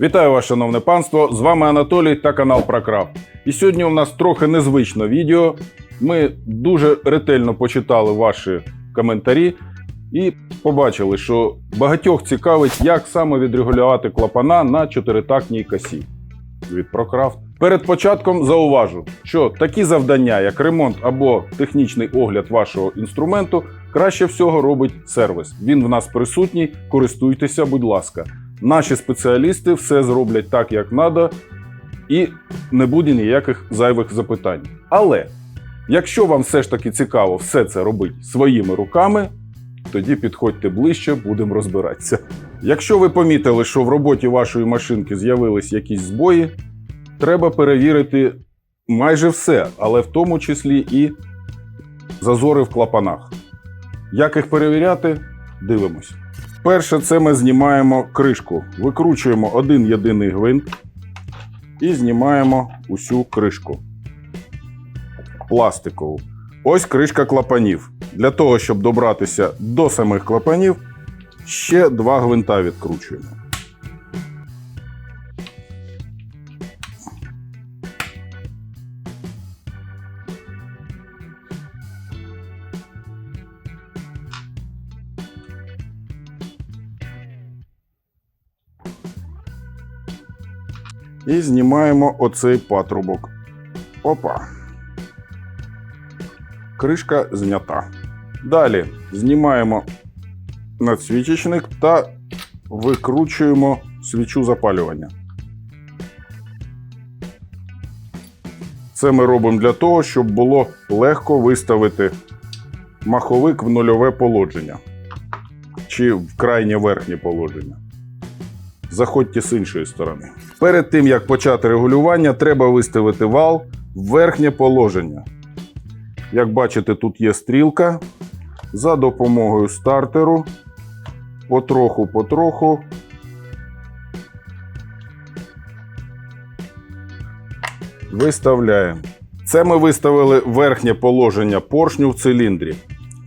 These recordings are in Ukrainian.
Вітаю вас, шановне панство! З вами Анатолій та канал Прокрафт. І сьогодні у нас трохи незвичне відео. Ми дуже ретельно почитали ваші коментарі і побачили, що багатьох цікавить, як саме відрегулювати клапана на чотиритактній косі від Прокрафт. Перед початком зауважу, що такі завдання, як ремонт або технічний огляд вашого інструменту, краще всього робить сервіс. Він в нас присутній. Користуйтеся, будь ласка. Наші спеціалісти все зроблять так, як треба, і не буде ніяких зайвих запитань. Але якщо вам все ж таки цікаво все це робити своїми руками, тоді підходьте ближче, будемо розбиратися. Якщо ви помітили, що в роботі вашої машинки з'явились якісь збої, треба перевірити майже все, але в тому числі і зазори в клапанах. Як їх перевіряти? Дивимось. Перше, це ми знімаємо кришку. Викручуємо один єдиний гвинт і знімаємо усю кришку. Пластикову. Ось кришка клапанів. Для того, щоб добратися до самих клапанів, ще два гвинта відкручуємо. І знімаємо оцей патрубок. Опа. Кришка знята. Далі знімаємо надсвічечник та викручуємо свічу запалювання. Це ми робимо для того, щоб було легко виставити маховик в нульове положення чи в крайнє верхнє положення. Заходьте з іншої сторони. Перед тим як почати регулювання, треба виставити вал в верхнє положення. Як бачите, тут є стрілка. За допомогою стартеру потроху-потроху виставляємо. Це ми виставили верхнє положення поршню в циліндрі.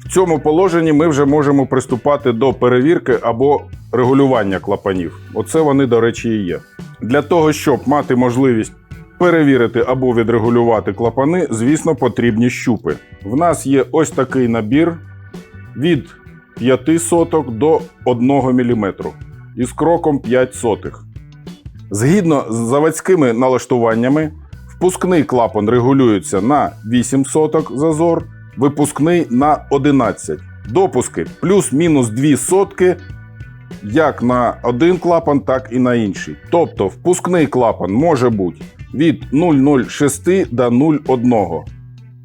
В цьому положенні ми вже можемо приступати до перевірки або регулювання клапанів. Оце вони, до речі, і є. Для того, щоб мати можливість перевірити або відрегулювати клапани, звісно, потрібні щупи. В нас є ось такий набір від 5 соток до 1 мм із кроком 5 сотих. Згідно з заводськими налаштуваннями, впускний клапан регулюється на 8 соток зазор, випускний на 11. Допуски плюс-мінус 2 сотки як на один клапан, так і на інший. Тобто впускний клапан може бути від 0,06 до 0,1.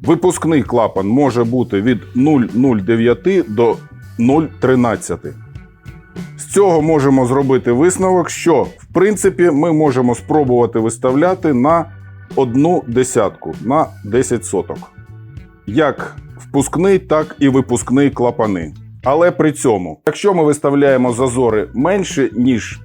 Випускний клапан може бути від 0,09 до 0,13. З цього можемо зробити висновок, що в принципі ми можемо спробувати виставляти на одну десятку на 10 соток. Як впускний, так і випускний клапани. Але при цьому, якщо ми виставляємо зазори менше, ніж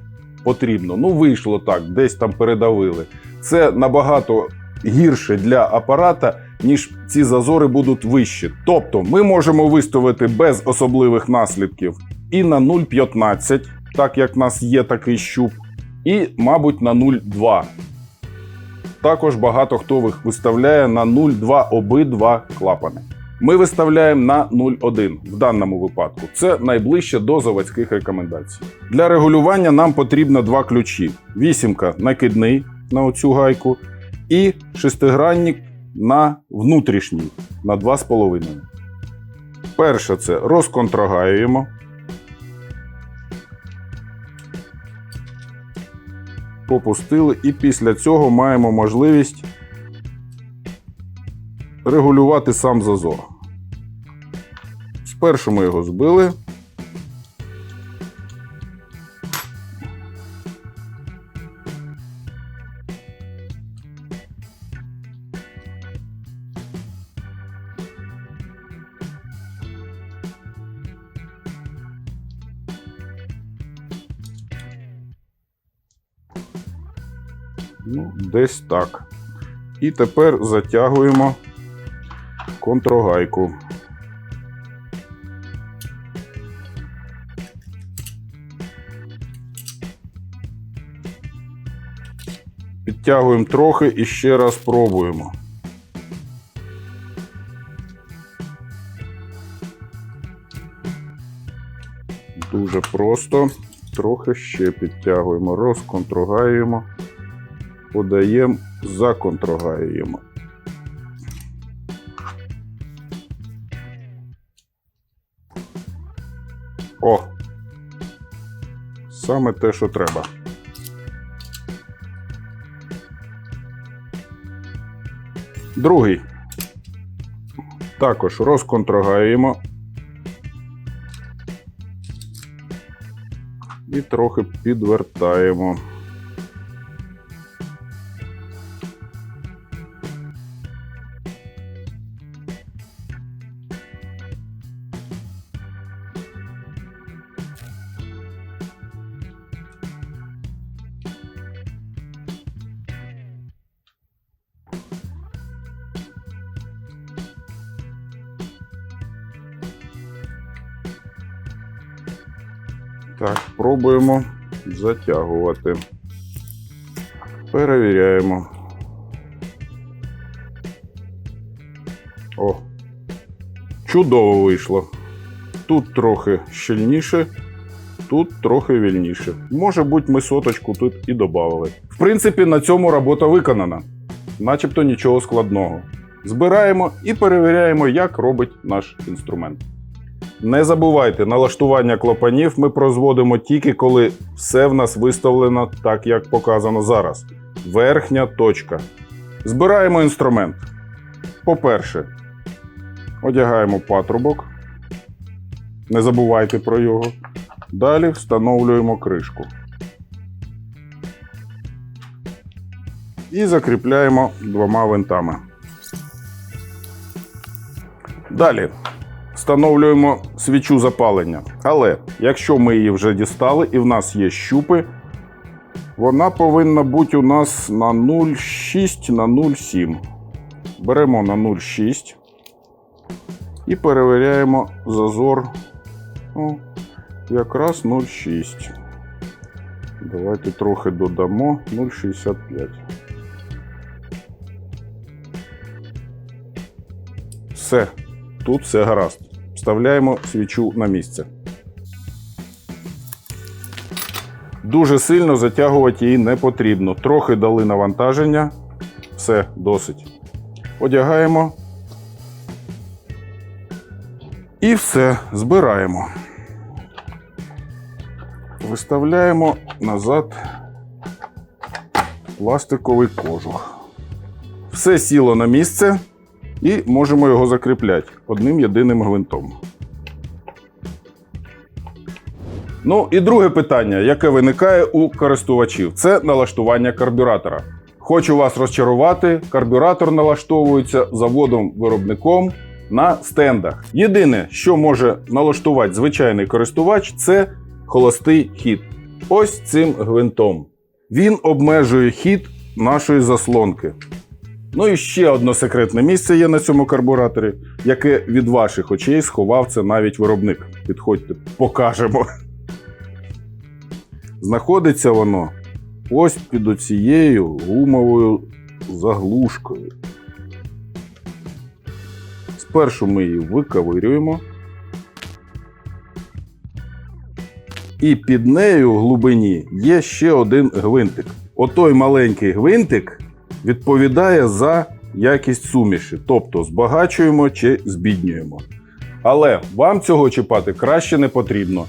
потрібно, ну вийшло так, десь там передавили. Це набагато гірше для апарата, ніж ці зазори будуть вищі. Тобто ми можемо виставити без особливих наслідків і на 0,15, так як в нас є такий щуп, і, мабуть, на 0,2. Також багато хто виставляє на 0,2 обидва клапани. Ми виставляємо на 0,1 в даному випадку. Це найближче до заводських рекомендацій. Для регулювання нам потрібно два ключі: вісімка накидний на оцю гайку, і шестигранник на внутрішній на 2,5. Перше це розконтрагаюємо. Попустили, і після цього маємо можливість регулювати сам зазор. Спершу ми його збили. Ну, десь так. І тепер затягуємо контрогайку. Підтягуємо трохи і ще раз пробуємо. Дуже просто. Трохи ще підтягуємо, розконтрогаємо, подаємо, законтрогаємо. О! Саме те, що треба. Другий. Також розконтрогаємо. І трохи підвертаємо. Так, пробуємо затягувати. Перевіряємо. О, чудово вийшло. Тут трохи щільніше, тут трохи вільніше. Може бути, ми соточку тут і додали. В принципі, на цьому робота виконана. Начебто нічого складного. Збираємо і перевіряємо, як робить наш інструмент. Не забувайте, налаштування клапанів ми прозводимо тільки коли все в нас виставлено так, як показано зараз. Верхня точка. Збираємо інструмент. По-перше, одягаємо патрубок. Не забувайте про його. Далі встановлюємо кришку. І закріпляємо двома винтами. Далі встановлюємо свічу запалення. Але якщо ми її вже дістали і в нас є щупи, вона повинна бути у нас на 0,6 на 0,7. Беремо на 0,6 і перевіряємо зазор. О, якраз 0,6. Давайте трохи додамо 0,65. Все. Тут все гаразд. Вставляємо свічу на місце. Дуже сильно затягувати її не потрібно. Трохи дали навантаження. Все, досить. Одягаємо. І все, збираємо. Виставляємо назад пластиковий кожух. Все сіло на місце. І можемо його закріпляти одним єдиним гвинтом. Ну і друге питання, яке виникає у користувачів, це налаштування карбюратора. Хочу вас розчарувати, карбюратор налаштовується заводом-виробником на стендах. Єдине, що може налаштувати звичайний користувач, це холостий хід. Ось цим гвинтом. Він обмежує хід нашої заслонки. Ну і ще одне секретне місце є на цьому карбураторі, яке від ваших очей сховав це навіть виробник. Підходьте, покажемо. Знаходиться воно ось під оцією гумовою заглушкою. Спершу ми її виковирюємо. І під нею в глибині є ще один гвинтик. Отой маленький гвинтик відповідає за якість суміші, тобто збагачуємо чи збіднюємо. Але вам цього чіпати краще не потрібно.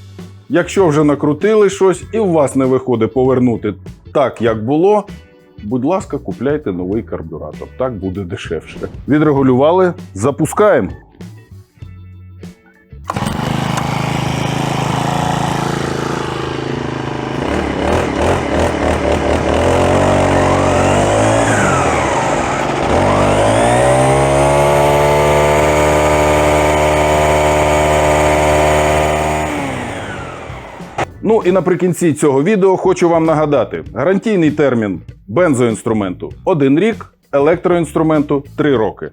Якщо вже накрутили щось і у вас не виходить повернути так, як було, будь ласка, купляйте новий карбюратор. Так буде дешевше. Відрегулювали, запускаємо. Ну і наприкінці цього відео хочу вам нагадати: гарантійний термін бензоінструменту 1 рік, електроінструменту 3 роки.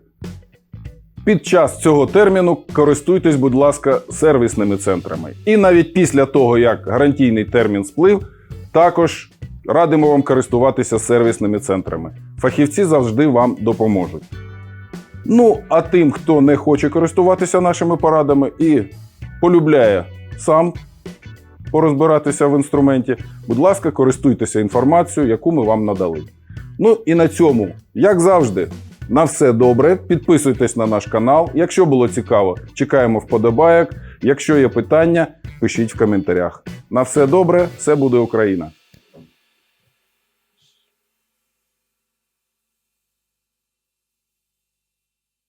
Під час цього терміну користуйтесь, будь ласка, сервісними центрами. І навіть після того, як гарантійний термін сплив, також Радимо вам користуватися сервісними центрами. Фахівці завжди вам допоможуть. Ну, а тим, хто не хоче користуватися нашими порадами і полюбляє сам порозбиратися в інструменті, будь ласка, користуйтеся інформацією, яку ми вам надали. Ну і на цьому, як завжди, на все добре. Підписуйтесь на наш канал. Якщо було цікаво, чекаємо вподобайок. Якщо є питання, пишіть в коментарях. На все добре, все буде Україна!